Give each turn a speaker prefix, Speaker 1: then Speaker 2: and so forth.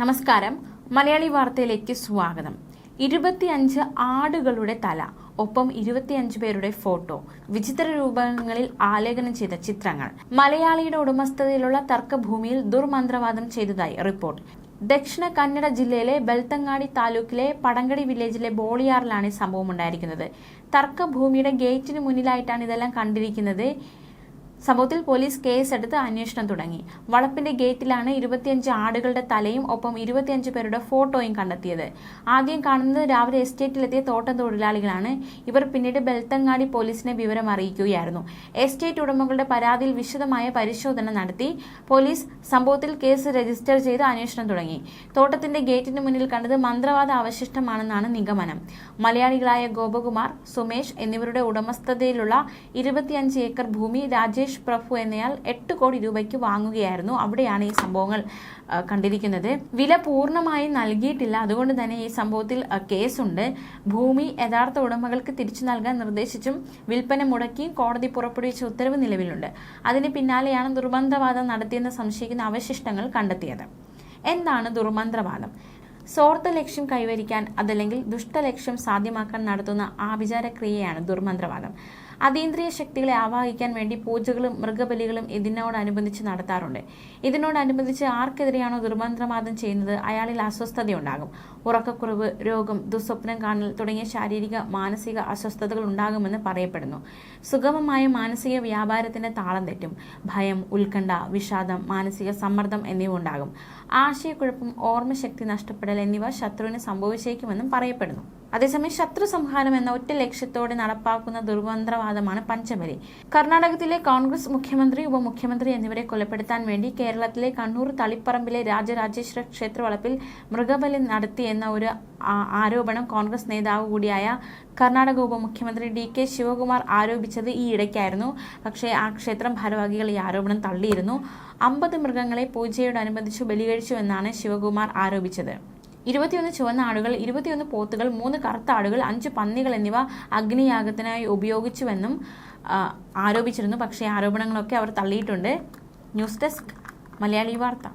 Speaker 1: നമസ്കാരം. മലയാളി വാർത്തയിലേക്ക് സ്വാഗതം. ഇരുപത്തിയഞ്ച് ആടുകളുടെ തല ഒപ്പം ഇരുപത്തിയഞ്ച് പേരുടെ ഫോട്ടോ വിചിത്ര രൂപങ്ങളിൽ ആലേഖനം ചെയ്ത ചിത്രങ്ങൾ. മലയാളിയുടെ ഉടമസ്ഥതയിലുള്ള തർക്കഭൂമിയിൽ ദുർമന്ത്രവാദം ചെയ്തതായി റിപ്പോർട്ട്. ദക്ഷിണ കന്നഡ ജില്ലയിലെ ബെൽത്തങ്ങാടി താലൂക്കിലെ പടങ്കടി വില്ലേജിലെ ബോളിയാറിലാണ് സംഭവം ഉണ്ടായിരിക്കുന്നത്. തർക്കഭൂമിയുടെ ഗേറ്റിന് മുന്നിലായിട്ടാണ് ഇതെല്ലാം കണ്ടിരിക്കുന്നത്. സംഭവത്തിൽ പോലീസ് കേസെടുത്ത് അന്വേഷണം തുടങ്ങി. വളപ്പിന്റെ ഗേറ്റിലാണ് ഇരുപത്തിയഞ്ച് ആടുകളുടെ തലയും ഒപ്പം ഇരുപത്തിയഞ്ച് പേരുടെ ഫോട്ടോയും കണ്ടെത്തിയത്. ആദ്യം കാണുന്നത് രാവിലെ എസ്റ്റേറ്റിലെത്തിയ തോട്ടം തൊഴിലാളികളാണ്. ഇവർ പിന്നീട് ബെൽത്തങ്ങാടി പോലീസിനെ വിവരം അറിയിക്കുകയായിരുന്നു. എസ്റ്റേറ്റ് ഉടമകളുടെ പരാതിയിൽ വിശദമായ പരിശോധന നടത്തി പോലീസ് സംഭവത്തിൽ കേസ് രജിസ്റ്റർ ചെയ്ത് അന്വേഷണം തുടങ്ങി. തോട്ടത്തിന്റെ ഗേറ്റിന് മുന്നിൽ കണ്ടത് മന്ത്രവാദ അവശിഷ്ടമാണെന്നാണ് നിഗമനം. മലയാളികളായ ഗോപകുമാർ സുമേഷ് എന്നിവരുടെ ഉടമസ്ഥതയിലുള്ള ഇരുപത്തിയഞ്ച് ഏക്കർ ഭൂമി രാജേഷ് പ്രഭു എന്നയാൾ എട്ട് കോടി രൂപയ്ക്ക് വാങ്ങുകയായിരുന്നു അവിടെയാണ് ഈ സംഭവങ്ങൾ കണ്ടിരിക്കുന്നത്. വില പൂർണമായി നൽകിയിട്ടില്ല. അതുകൊണ്ട് തന്നെ ഈ സംഭവത്തിൽ കേസുണ്ട്. ഭൂമി യഥാർത്ഥ ഉടമകൾക്ക് തിരിച്ചു നൽകാൻ നിർദ്ദേശിച്ചും വിൽപ്പന മുടക്കി കോടതി പുറപ്പെടുവിച്ച ഉത്തരവ് നിലവിലുണ്ട്. അതിന് പിന്നാലെയാണ് ദുർബന്ധവാദം നടത്തിയെന്ന് സംശയിക്കുന്ന അവശിഷ്ടങ്ങൾ കണ്ടെത്തിയത്. എന്താണ് ദുർമന്ത്രവാദം സ്വാർത്ഥ ലക്ഷ്യം കൈവരിക്കാൻ അതല്ലെങ്കിൽ ദുഷ്ടലക്ഷ്യം സാധ്യമാക്കാൻ നടത്തുന്ന ആഭിചാരക്രിയയാണ് ദുർമന്ത്രവാദം അതീന്ദ്രിയ ശക്തികളെ ആവാഹിക്കാൻ വേണ്ടി പൂജകളും മൃഗബലികളും ഇതിനോടനുബന്ധിച്ച് നടത്താറുണ്ട്. ഇതിനോടനുബന്ധിച്ച് ആർക്കെതിരെയാണോ ദുർമന്ത്രവാദം ചെയ്യുന്നത്? അയാളിൽ അസ്വസ്ഥതയുണ്ടാകും. ഉറക്കക്കുറവ് രോഗം ദുസ്വപ്നം കാണൽ തുടങ്ങിയ ശാരീരിക മാനസിക അസ്വസ്ഥതകൾ ഉണ്ടാകുമെന്ന് പറയപ്പെടുന്നു. സുഗമമായ മാനസിക വ്യാപാരത്തിന്റെ താളം തെറ്റും. ഭയം ഉത്കണ്ഠ വിഷാദം മാനസിക സമ്മർദ്ദം എന്നിവ ഉണ്ടാകും. ആശയക്കുഴപ്പം ഓർമ്മശക്തി നഷ്ടപ്പെടൽ എന്നിവ ശത്രുവിന് സംഭവിച്ചേക്കുമെന്നും പറയപ്പെടുന്നു. അതേസമയം ശത്രു സംഹാരം എന്ന ഒറ്റ ലക്ഷ്യത്തോടെ നടപ്പാക്കുന്ന ദുർമന്ത്രവാദമാണ് പഞ്ചബലി. കർണാടകത്തിലെ കോൺഗ്രസ് മുഖ്യമന്ത്രി ഉപമുഖ്യമന്ത്രി എന്നിവരെ കൊലപ്പെടുത്താൻ വേണ്ടി കേരളത്തിലെ കണ്ണൂർ തളിപ്പറമ്പിലെ രാജരാജേശ്വര ക്ഷേത്രവളപ്പിൽ മൃഗബലി നടത്തിയെന്ന ഒരു ആരോപണം കോൺഗ്രസ് നേതാവ് കൂടിയായ കർണാടക ഉപമുഖ്യമന്ത്രി ഡി കെ ശിവകുമാർ ആരോപിച്ചത് ഈ ഇടയ്ക്കായിരുന്നു. പക്ഷേ ആ ക്ഷേത്രം ഭാരവാഹികൾ ഈ ആരോപണം തള്ളിയിരുന്നു. അമ്പത് മൃഗങ്ങളെ പൂജയോടനുബന്ധിച്ച് ബലികഴിച്ചു എന്നാണ് ശിവകുമാർ ആരോപിച്ചത്. ഇരുപത്തിയൊന്ന് ചുവന്ന ആടുകൾ ഇരുപത്തിയൊന്ന് പോത്തുകൾ മൂന്ന് കറുത്ത ആടുകൾ അഞ്ച് പന്നികൾ എന്നിവ അഗ്നിയാഗത്തിനായി ഉപയോഗിച്ചുവെന്നും ആരോപിച്ചിരുന്നു. പക്ഷേ ആരോപണങ്ങളൊക്കെ അവർ തള്ളിയിട്ടുണ്ട്. News desk Malayali Vartha.